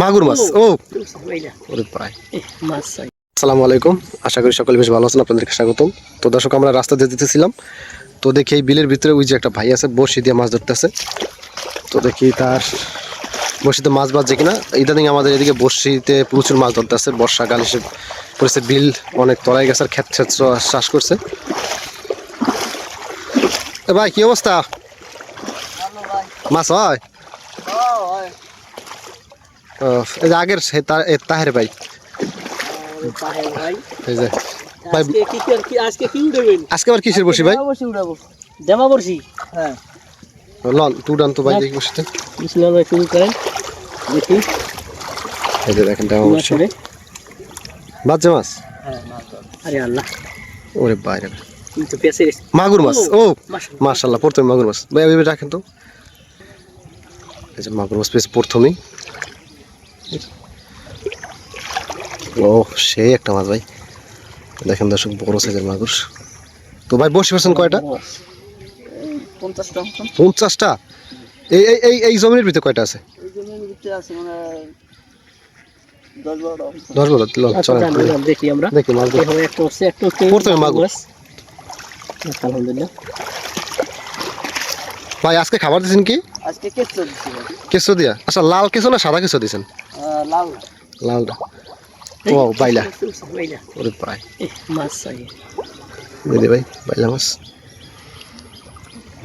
মাগুর মাছ, ও। আসসালামু আলাইকুম আশা করি সকলে বেশ ভালো আছেন, আপনাদেরকে স্বাগতম। তো দর্শক, আমরা রাস্তা দিয়ে দিতেছিলাম তো দেখি এই বিলের ভিতরে ওই যে একটা ভাই আছে বসি দিয়ে মাছ ধরতেছে। তো দেখি তার বসিতে মাছ বাজছে কিনা। ইদানিং আমাদের এদিকে বসিতে প্রচুর মাছ ধরতেছে বর্ষাকাল এসে পড়েছে, বিল অনেক তলায় গেছে, আর ক্ষেত ক্ষেত চাষ করছে। ভাই, কি অবস্থা? মাছ হয়। এই যে আগের সে তাহের ভাই। এই যে ভাই আজকে কি উড়াবেন? আবার কিসের বসি ভাই? বসি উড়াবো। জামা বসি হ্যাঁ লন টু ডান তো ভাই দেখি বসিতে। বিসমিল্লাহ শুরু করেন। দেখি। এই যে দেখেন বসি মাছ হ্যাঁ আরে আল্লাহ। ওরে বাইরে মাগুর মাছ। ও মাশাল্লাহ প্রথমে মাগুর মাছ। ভাই রাখেন তো। এই যে মাগুর মাছ পেয়েছে প্রথমেই। ও সেই একটা মাছ ভাই। দেখেন দর্শক বড় সাইজের মাগুর। তো ভাই বসে পারছেন কয়টা? পঞ্চাশটা? এই এই এই এই জমির ভিতরে কয়টা আছে? এই জমির ভিতরে আছে মানে দশ আচ্ছা দেখি। আমরা। দেখি মাছ প্রথমে মাগুর। আলহামদুলিল্লাহ। ভাই আজকে খাবার দিয়েছেন কি? আজকে কেঁচো দিচ্ছি। কেঁচো দিয়া? আচ্ছা লাল কেঁচো না সাদা কেঁচো দিয়েছেন লাল। লালটা। ও বাইলা। ওরে মাছ দিদি ভাই বাইলা মাছ।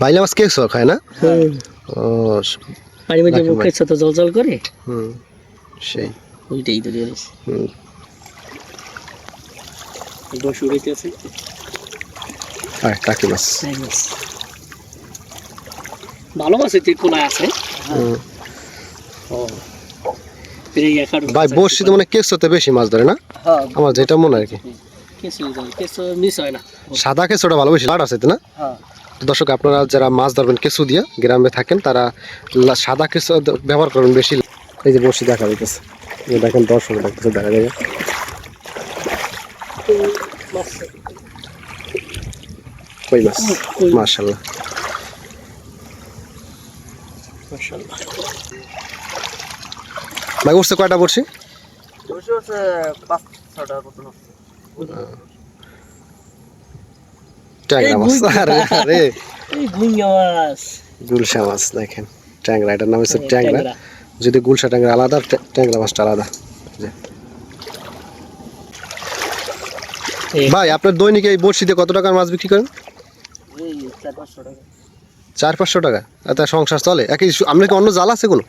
বাইলা মাছ কেঁচো খায় না? ও পানি মধ্যে কেঁচো তো জল জল করে? হুম সেই। ওইটাই তো হুম। বসে উড়াইতে আছে। আর কাকি মাছ। ভালো মাছ এতে খোলা আছে। একার ভাই বর্ষি মানে কেঁচোতে বেশি মাছ ধরে না? হ্যাঁ। আমার যেটা মনে হয় আর কি। হয় সাদা কেঁচোটা ভালো বেশি লাট আছে তো না? হ্যাঁ। দর্শক আপনারা যারা মাছ ধরবেন কেঁচু দিয়া গ্রামে থাকেন তারা সাদা কেঁচো ব্যবহার করবেন বেশি। এই যে বর্ষি দেখা যাইতেছে। দেখেন দর্শক দেখতেছে দেখা মাছ? কই মাছ? ভাই উঠছে কয়টা মতন ট্যাংরা মাছ আরে আরে। মাছ। গুলশা মাছ দেখেন ট্যাংরা এটার নাম হচ্ছে হ্যাঁ, ট্যাংরা। যদি গুলশা ট্যাংরা আলাদা ট্যাংরা মাছটা আলাদা। ভাই আপনার দৈনিক এই বড়শিতে কত টাকার মাছ বিক্রি করেন? চার পাঁচশো টাকা। তার সংসার চলে? একই আপনার কি অন্য জাল আছে কোনো?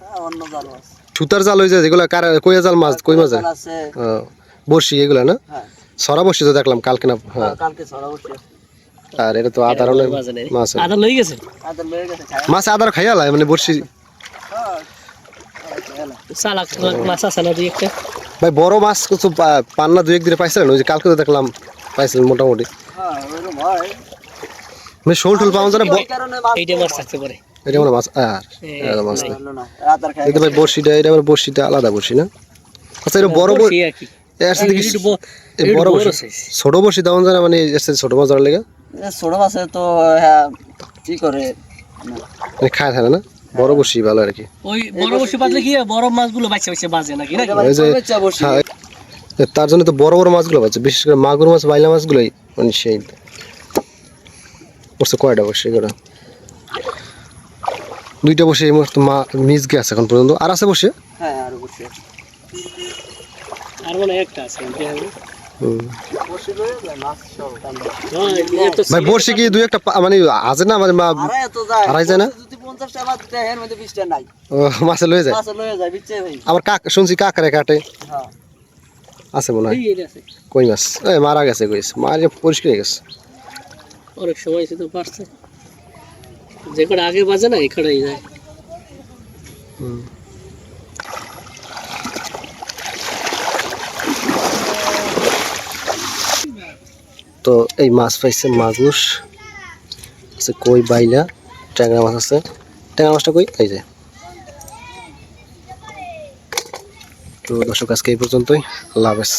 হ্যাঁ অন্য জাল মাছ সুতার জাল হয়ে যায় যেগুলো কইয়া জাল মাছ কই মাছ বড়শি এগুলো না? হ্যাঁ। সরা বড়শি তো দেখলাম কালকে না হ্যাঁ। বসে আর এটা তো আদার অনেক মাছ। মাছ লই গেছে? আদা লই গেছে মাছ আদার খাইয়া লাই মানে বড়শি। সালাক মাছ আছে না দুই একটা? ভাই বড় মাছ কিছু পা- পান না দু এক পাইছিলেন? ওই যে কালকে তো দেখলাম পাইছিলেন মোটামুটি। হ্যাঁ হয়। মানে শোল টোল পাওয়া যায় না এইটা মাছ থাকতে পারে। এটা মানে মাছ আর এটা মাছ না দেখতে ভাই বড়শিটা এটা আবার বড়শিটা আলাদা বড়শি না? আচ্ছা এটা বড় বড় বড়শি এর সাথে এই একটু বড় বড় বড়শি? ছোট বড়শি জানা মানে এর সাথে ছোট মাছ ধরার লেগে? ছোট মাছে তো হ্যাঁ কি করে? মানে খায় থাকে না? বড় বড়শি ভালো আর কি। ওই বড় বাজলে কি বড় মাছগুলো বাচ্চা বাচ্চা বাজে নাকি নাকি? ওই যে হ্যাঁ, তার জন্য তো বড় বড় মাছগুলো পাচ্ছে বিশেষ করে মাগুর মাছ বাইলা মাছগুলোই মানে সেই বসে কয়টা বসে করে দুইটা বসে এই মুহূর্তে মা মিস গেছে এখন পর্যন্ত। আর আছে বসে? হ্যাঁ আর বসে। আর মনে একটা আছে ভাই বর্ষি কি দুই একটা মানে আছে না মানে মা- আড়াই যায়। না? যদি পঞ্চাশ টাকা দিতে এর মধ্যে বিশ টাকা নাই। ও, মাছে লয়ে যায়? মাছ লয়ে যায় আবার কাক শুনছি কাকারে কাটে। হ্যাঁ। আছে মনে হয়। কই মাছ? মারা গেছে কইস মারে পরিষ্কার হয়ে গেছে। অনেক সময় তো পারছে যে আগে বাজে না, এখানেই যায়। তো এই মাছ পাইছে মাগুর আছে কই বাইলা ট্যাংরা মাছ আছে। ট্যাংরা মাছটা কই? এই যে। তো দর্শক, আজকে এই পর্যন্তই। হাফেজ।